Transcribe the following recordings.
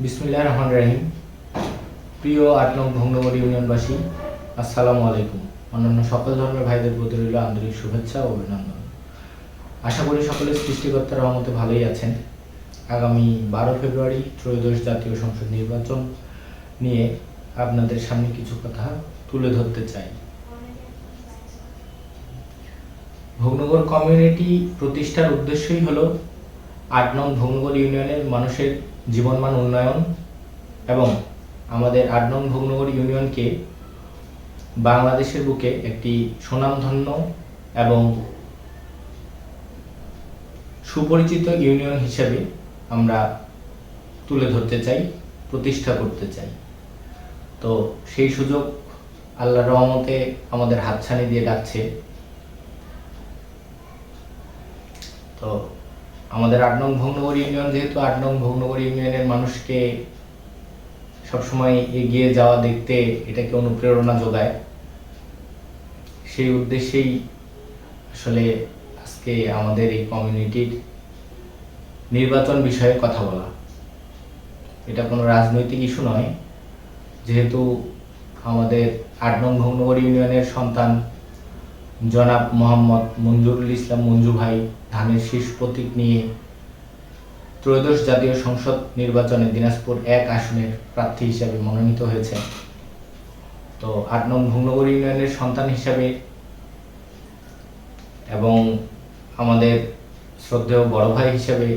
বিসমিল্লাহ রহমান রাহিম। প্রিয় আট নং ভঙ্গমরি ইউনিয়নবাসী, আসসালামু আলাইকুম। অন্যান্য সকল ধর্মের ভাইদের প্রতি রইল আন্তরিক শুভেচ্ছা ও অভিনন্দন। আশা করি সকলের সৃষ্টিকর্তার রহমতে ভালোই আছেন। আগামী বারো ফেব্রুয়ারি ত্রয়োদশ জাতীয় সংসদ নির্বাচন নিয়ে আপনাদের সামনে কিছু কথা তুলে ধরতে চাই। ভগ্নগর কমিউনিটি প্রতিষ্ঠার উদ্দেশ্যই হলো আট নং ভগ্নগর ইউনিয়নের মানুষের জীবনমান উন্নয়ন এবং আমাদের আট নং ভগ্নগর ইউনিয়নকে বাংলাদেশের বুকে একটি সুনামধন্য এবং সুপরিচিত ইউনিয়ন হিসেবে আমরা তুলে ধরতে চাই, প্রতিষ্ঠা করতে চাই। তো সেই সুযোগ আল্লাহর রহমতে আমাদের হাতছানি দিয়ে ডাকছে। তো আমাদের আট নং ভগ্নগর ইউনিয়ন যেহেতু আট নং ভগ্নগর ইউনিয়নের মানুষকে সবসময় এগিয়ে যাওয়া দেখতে এটাকে অনুপ্রেরণা যোগায়। সেই উদ্দেশ্যেই আসলে আজকে আমাদের এই কমিউনিটির নির্বাচন বিষয়ে কথা বলা। এটা কোনো রাজনৈতিক ইস্যু নয়, যেহেতু আমাদের আট নং ভগ্নগর ইউনিয়নের সন্তান জনাব মোহাম্মদ মঞ্জুরুল ইসলাম মঞ্জু ভাই ধানের শীষ প্রতীক নিয়ে ত্রয়োদশ জাতীয় সংসদ নির্বাচনে দিনাজপুর এক আসনের প্রার্থী হিসাবে মনোনীত হয়েছে তো আট নং ভগ্নগর ইউনিয়নের সন্তান হিসাবে এবং আমাদের শ্রদ্ধেয় বড় ভাই হিসাবে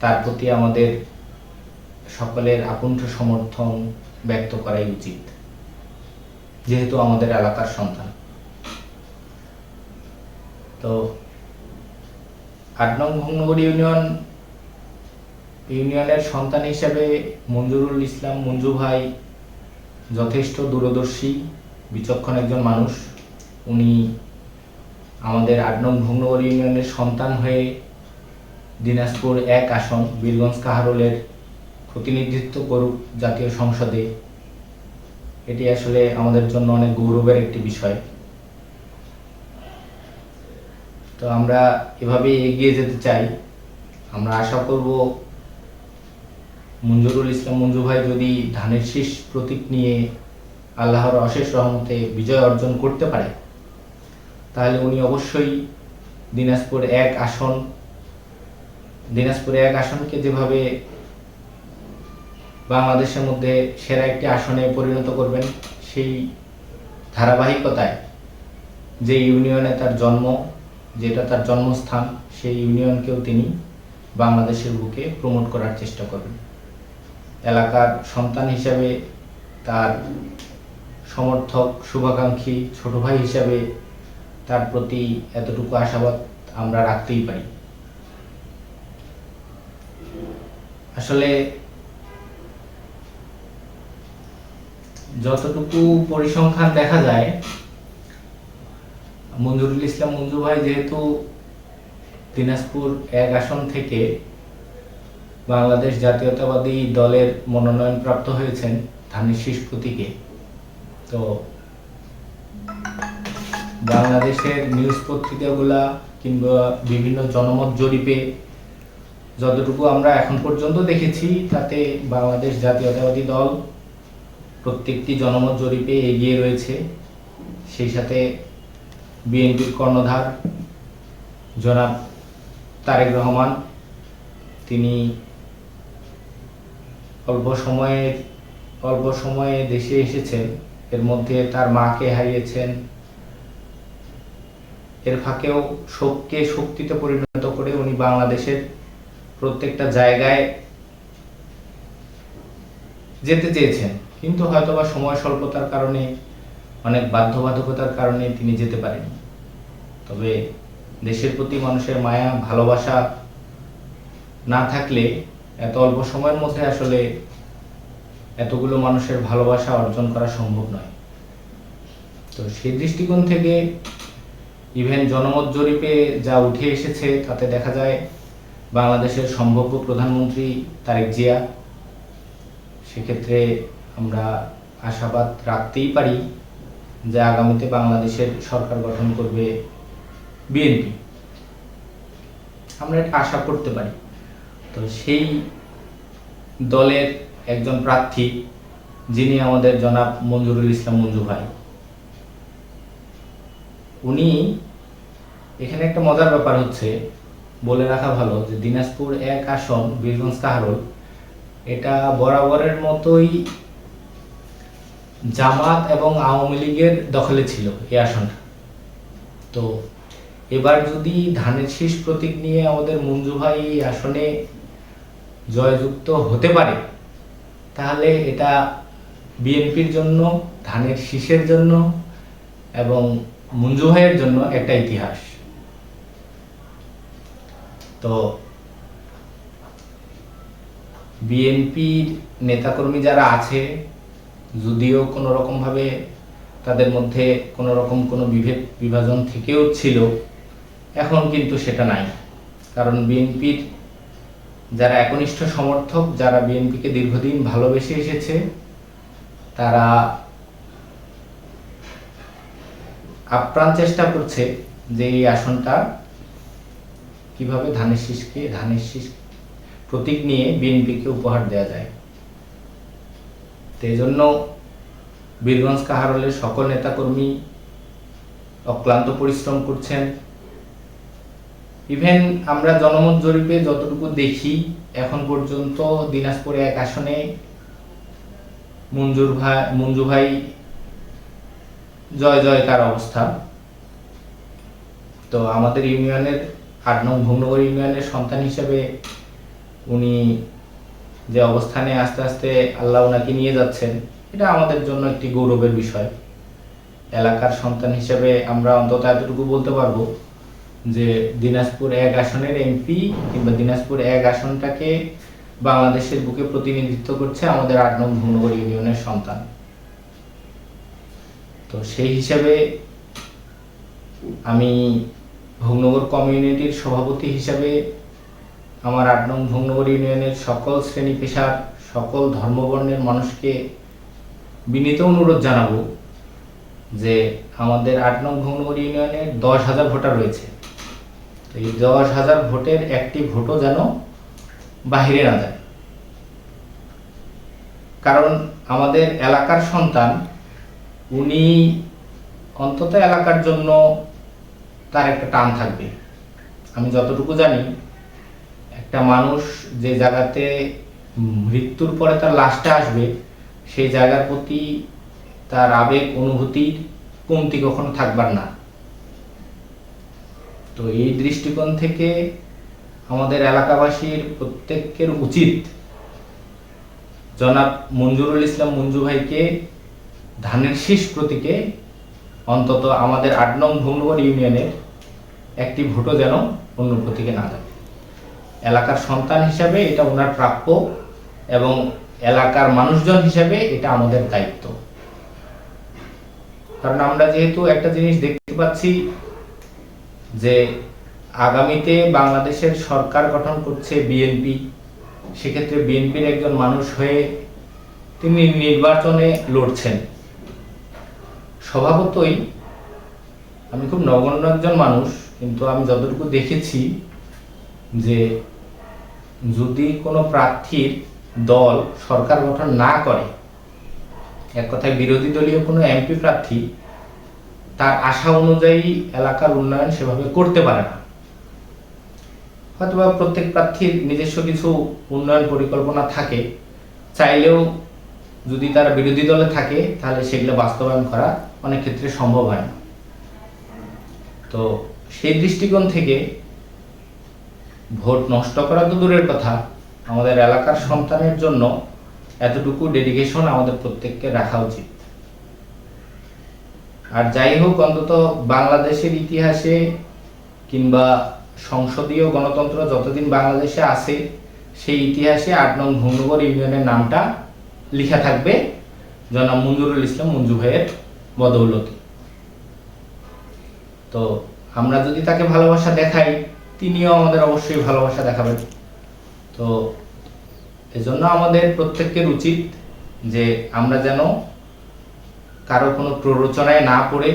তার প্রতি আমাদের সকলের আকুণ্ঠ সমর্থন ব্যক্ত করাই উচিত, যেহেতু আমাদের এলাকার সন্তান। তো আট নং ভগ্নগর ইউনিয়ন, ইউনিয়নের সন্তান হিসেবে মঞ্জুরুল ইসলাম মঞ্জু ভাই যথেষ্ট দূরদর্শী, বিচক্ষণ একজন মানুষ। উনি আমাদের আট নং ভগ্নগর ইউনিয়নের সন্তান হয়ে দিনাজপুর এক আসন, বীরগঞ্জ কাহারোলের প্রতিনিধিত্ব করুক জাতীয় সংসদে। এটি আসলে আমাদের জন্য অনেক গৌরবের একটি বিষয়। তো আমরা এভাবে এগিয়ে যেতে চাই। আমরা আশা করব মঞ্জুরুল ইসলাম মঞ্জু ভাই যদি ধানের শীষ প্রতীক নিয়ে আল্লাহর অশেষ রহমতে বিজয় অর্জন করতে পারে, তাহলে উনি অবশ্যই দিনাজপুর এক আসন, দিনাজপুর এক আসনকে যেভাবে বাংলাদেশের মধ্যে সেরা একটি আসনে পরিণত করবেন, সেই ধারাবাহিকতায় যে ইউনিয়নে তার জন্ম যেটা তার জন্মস্থান, সেই ইউনিয়নকেও তিনি বাংলাদেশের বুকে প্রমোট করার চেষ্টা করবেন। এলাকার সন্তান হিসাবে তার সমর্থক, শুভাকাঙ্ক্ষী, ছোট ভাই হিসাবে তার প্রতি এতটুকু আশাবাদ আমরা রাখতেই পারি। আসলে যতটুকু পরিসংখ্যান দেখা যায় মঞ্জুরুল ইসলাম মঞ্জু ভাই যেহেতু দিনাজপুর এক আসন থেকে বাংলাদেশ জাতীয়তাবাদী দলের মনোনয়ন প্রাপ্ত হয়েছেন ধানের শীষ প্রতীকে। তো বাংলাদেশের নিউজ পত্রিকাগুলা কিংবা বিভিন্ন জনমত জরিপে যতটুকু আমরা এখন পর্যন্ত দেখেছি, তাতে বাংলাদেশ জাতীয়তাবাদী দল প্রত্যেকটি জনমত জরিপে এগিয়ে রয়েছে। সেই সাথে বিএনপির কর্ণধার জনাব তারেক রহমান। তিনি অল্প সময়ের অল্প সময়ে দেশে এসেছেন। এর মধ্যে তার মাকে হারিয়েছেন। এর ফাঁকেও শোককে শক্তিতে পরিণত করে উনি বাংলাদেশের প্রত্যেকটা জায়গায় যেতে চেয়েছেন। কিন্তু হয়তোবা সময় স্বল্পতার কারণে, অনেক বাধ্যবাধকতার কারণে তিনি যেতে পারেনি তবে দেশের প্রতি মানুষের মায়া, ভালোবাসা না থাকলে এত অল্প সময়ের মধ্যে আসলে এতগুলো মানুষের ভালোবাসা অর্জন করা সম্ভব নয়। তো সেই দৃষ্টিকোণ থেকে ইভেন জনমত জরিপে যা উঠে এসেছে, তাতে দেখা যায় বাংলাদেশের সম্ভাব্য প্রধানমন্ত্রী তারেক জিয়া। সেক্ষেত্রে আমরা আশাবাদ রাখতেই পারি যে আগামীতে বাংলাদেশের সরকার গঠন করবে বিএনপি। আমরা আশা করতে পারি। তো সেই দলের একজন প্রার্থী, যিনি আমাদের জনাব মঞ্জুরুল ইসলাম মঞ্জু ভাই, উনি এখানে একটা মজার ব্যাপার হচ্ছে, বলে রাখা ভালো যে দিনাজপুর এক আসন, বীরগঞ্জ কাহারোল, এটা বরাবরের মতোই জামাত এবং আওয়ামী লীগের দখলে ছিল এই আসনটা। তো এবার যদি ধানের শীষ প্রতীক নিয়ে আমাদের মঞ্জু ভাই আসনে জয়যুক্ত হতে পারে, তাহলে এটা বিএনপির জন্য, ধানের শীষের জন্য এবং মঞ্জু ভাইয়ের জন্য একটা ইতিহাস। তো বিএনপির নেতাকর্মী যারা আছে, যদিও কোনো রকমভাবে তাদের মধ্যে কোনো রকম কোনো বিভেদ, বিভাজন থেকেও ছিল এখন কিন্তু সেটা নাই। কারণ বিএনপির যারা একনিষ্ঠ সমর্থক, যারা বিএনপিকে দীর্ঘদিন ভালোবেসে এসেছে, তারা আপ্রাণ চেষ্টা করছে যে এই আসনটা কীভাবে ধানের শীষকে, ধানের শীষ প্রতীক নিয়ে বিএনপিকে উপহার দেওয়া যায়। তো এই জন্য বীরগঞ্জ কাহারলের সকল নেতাকর্মী অক্লান্ত পরিশ্রম করছেন। ইভেন আমরা জনমত জরিপে যতটুকু দেখি, এখন পর্যন্ত দিনাজপুরে এক আসনে মঞ্জুর ভাই, মঞ্জু ভাই জয় জয় জয়কার অবস্থা। তো আমাদের ইউনিয়নের আট নং ভুবনগর ইউনিয়নের সন্তান হিসেবে উনি যে অবস্থানে আস্তে আস্তে আল্লাহ ওনাকে নিয়ে যাচ্ছেন, এটা আমাদের জন্য একটি গৌরবের বিষয়। এলাকার সন্তান হিসেবে আমরা অন্তত এতটুকু বলতে পারব যে দিনাজপুর এক আসনের এমপি কিংবা দিনাজপুর এক আসনটাকে বাংলাদেশের বুকে প্রতিনিধিত্ব করছে আমাদের আট নং ভুবনগর ইউনিয়নের সন্তান। তো সেই হিসাবে আমি ভুবনগর কমিউনিটির সভাপতি হিসাবে আমার আট নং ভুবনগর ইউনিয়নের সকল শ্রেণি পেশার, সকল ধর্মবর্ণের মানুষকে বিনীত অনুরোধ জানাব যে আমাদের আট নং ভুবনগর ইউনিয়নের দশ হাজার ভোটার রয়েছে। এই দশ হাজার ভোটের একটি ভোটও যেন বাহিরে না যায়। কারণ আমাদের এলাকার সন্তান, উনি অন্তত এলাকার জন্য তার একটা টান থাকবে। আমি যতটুকু জানি, একটা মানুষ যে জায়গাতে মৃত্যুর পরে তার লাশটা আসবে, সেই জায়গার প্রতি তার আবেগ, অনুভূতির কমতি কখনো থাকবার না। তো এই দৃষ্টিকোণ থেকে আমাদের এলাকাবাসীর প্রত্যেকের উচিত জনাব মঞ্জুরুল ইসলাম মঞ্জু ভাইকে ধানের শীষ প্রতীকে অন্তত আমাদের আট নং ভুবনগর ইউনিয়নের একটি ভোটও যেন অন্য প্রতীকে না যায় এলাকার সন্তান হিসাবে এটা ওনার প্রাপ্য এবং এলাকার মানুষজন হিসাবে এটা আমাদের দায়িত্ব। কারণ আমরা যেহেতু একটা জিনিস দেখতে পাচ্ছি যে আগামীতে বাংলাদেশের সরকার গঠন করছে বিএনপি, সেক্ষেত্রে বিএনপির একজন মানুষ হয়ে তিনি নির্বাচনে লড়ছেন। স্বভাবতই আমি খুব নগণ্য একজন মানুষ, কিন্তু আমি যতটুকু দেখেছি যে যদি কোনো প্রার্থীর দল সরকার গঠন না করে, এক কথায় বিরোধী দলীয় কোনো এমপি প্রার্থী তার আশা অনুযায়ী এলাকার উন্নয়ন সেভাবে করতে পারে না। হয়তোবা প্রত্যেক প্রার্থীর নিজস্ব কিছু উন্নয়ন পরিকল্পনা থাকে, চাইলেও যদি তারা বিরোধী দলে থাকে, তাহলে সেগুলো বাস্তবায়ন করা অনেক ক্ষেত্রে সম্ভব হয় না। তো সেই দৃষ্টিকোণ থেকে ভোট নষ্ট করা তো দূরের কথা, আমাদের এলাকার সন্তানের জন্য এতটুকু ডেডিকেশন আমাদের প্রত্যেককে রাখা উচিত। আর যাই হোক, অন্তত বাংলাদেশের ইতিহাসে কিংবা সংসদীয় গণতন্ত্র যতদিন বাংলাদেশে আছে, সেই ইতিহাসে আট নং ভুবনগর ইউনিয়নের নামটা লেখা থাকবে। জনাব মঞ্জুরুল ইসলাম মঞ্জু ভাইয়ের বদৌলতে। তো আমরা যদি তাকে ভালোবাসা দেখাই, তিনিও আমাদের অবশ্যই ভালোবাসা দেখাবেন। তো এজন্য আমাদের প্রত্যেকের উচিত যে আমরা যেন কারও কোনো প্ররোচনায় না পড়ে,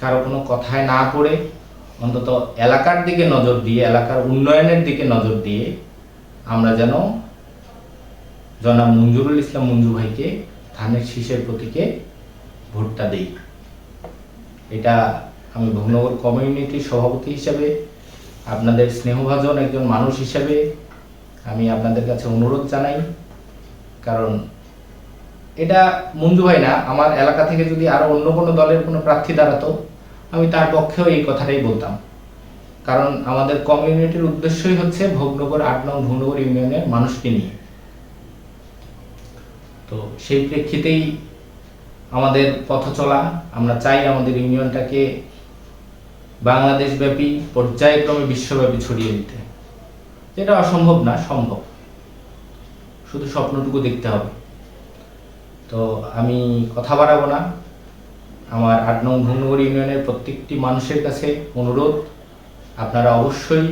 কারও কোনো কথায় না পড়ে, অন্তত এলাকার দিকে নজর দিয়ে, এলাকার উন্নয়নের দিকে নজর দিয়ে আমরা যেন জনাব মঞ্জুরুল ইসলাম মঞ্জু ভাইকে ধানের শীষের প্রতীকে ভোটটা দেই। এটা আমি ভগ্নগর কমিউনিটির সভাপতি হিসাবে, আপনাদের স্নেহভাজন একজন মানুষ হিসাবে আমি আপনাদের কাছে অনুরোধ জানাই, কারণ এটা মঞ্জু ভাই না, আমার এলাকা থেকে যদি আরও অন্য কোনো দলের কোনো প্রার্থী দাঁড়াতো, আমি তার পক্ষেও এই কথাটাই বলতাম। কারণ আমাদের কমিউনিটির উদ্দেশ্যই হচ্ছে ভোগনগর, আট নং ভোগনগর ইউনিয়নের মানুষকে নিয়ে। তো সেই প্রেক্ষিতেই আমাদের পথ চলা, আমরা চাই আমাদের ইউনিয়নটাকে বাংলাদেশব্যাপী, পর্যায়ক্রমে বিশ্বব্যাপী ছড়িয়ে দিতে। যেটা অসম্ভব না, সম্ভব। শুধু স্বপ্নটুকু দেখতে হবে। তো আমি কথা বাড়াবো না। আমার আট নং ভুনগর ইউনিয়নের প্রত্যেকটি মানুষের কাছে অনুরোধ, আপনারা অবশ্যই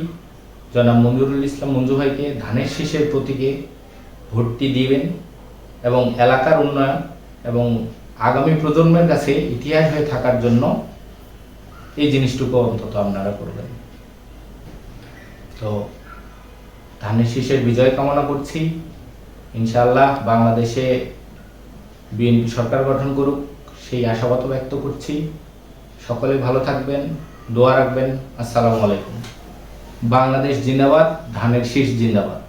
জনাব মঞ্জুরুল ইসলাম মঞ্জু ভাইকে ধানের শীষের প্রতীকে ভোটটি দিবেন এবং এলাকার উন্নয়ন এবং আগামী প্রজন্মের কাছে ইতিহাস হয়ে থাকার জন্য এই জিনিসটুকু অন্তত আপনারা করবেন। তো ধানের শীষের বিজয় কামনা করছি। ইনশাআল্লাহ বাংলাদেশে বিএনপি সরকার গঠন করুক, সেই আশাবাদ ব্যক্ত করছি। সকলে ভালো থাকবেন, দোয়া রাখবেন। আসসালামু আলাইকুম। বাংলাদেশ জিন্দাবাদ, ধানের শীষ জিন্দাবাদ।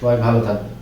সবাই ভালো থাকবেন।